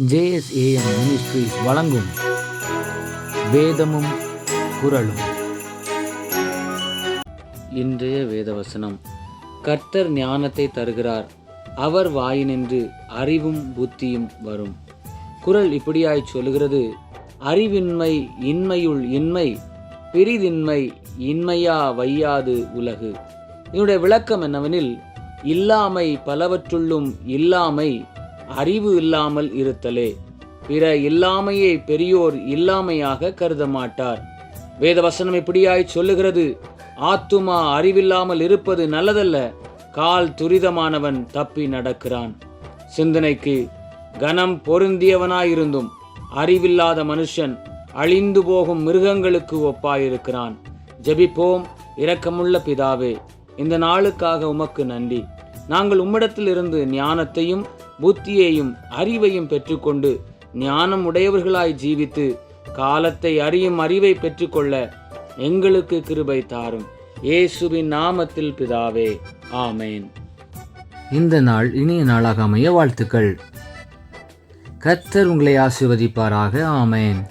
JSAM ministries வழங்கும் வேதமும் குரலும் இன்றைய வேதவசனம். கர்த்தர் ஞானத்தை தருகிறார். அவர் வாயினின்று அறிவும் புத்தியும் வரும். குரல் இப்படியாய் சொல்கிறது அறிவின்மை இன்மையுள் இன்மை பிரிதின்மை இன்மையா வையாது உலகு. இதனுடைய விளக்கம் என்னவெனில் இல்லாமை பலவற்றுள்ளும் இல்லாமை அறிவு இல்லாமல் இருத்தலே. பிற இல்லாமையை பெரியோர் இல்லாமையாக கருத மாட்டார். வேதவசனம் இப்படியாய் சொல்லுகிறது? ஆத்துமா அறிவில்லாமல் இருப்பது நல்லதல்ல. கால் துரிதமானவன் தப்பி நடக்கிறான். சிந்தனைக்கு கனம் பொருந்தியவனாயிருந்தும் அறிவில்லாத மனுஷன் அழிந்து போகும் மிருகங்களுக்கு ஒப்பாயிருக்கிறான். ஜெபிப்போம் இரக்கமுள்ள பிதாவே இந்த நாளுக்காக உமக்கு நன்றி. நாங்கள் உம்மிடத்தில் இருந்து ஞானத்தையும் புத்தியையும் அறிவையும் பெற்றுக்கொண்டு ஞானம் உடையவர்களாய் ஜீவித்து காலத்தை அறியும் அறிவை பெற்றுக்கொள்ள எங்களுக்கு கிருபை தாரும். இயேசுவின் நாமத்தில் பிதாவே ஆமேன். இந்த நாள் இனிய நாளாக அமைய வாழ்த்துக்கள். கர்த்தர் உங்களை ஆசிர்வதிப்பாராக ஆமேன்.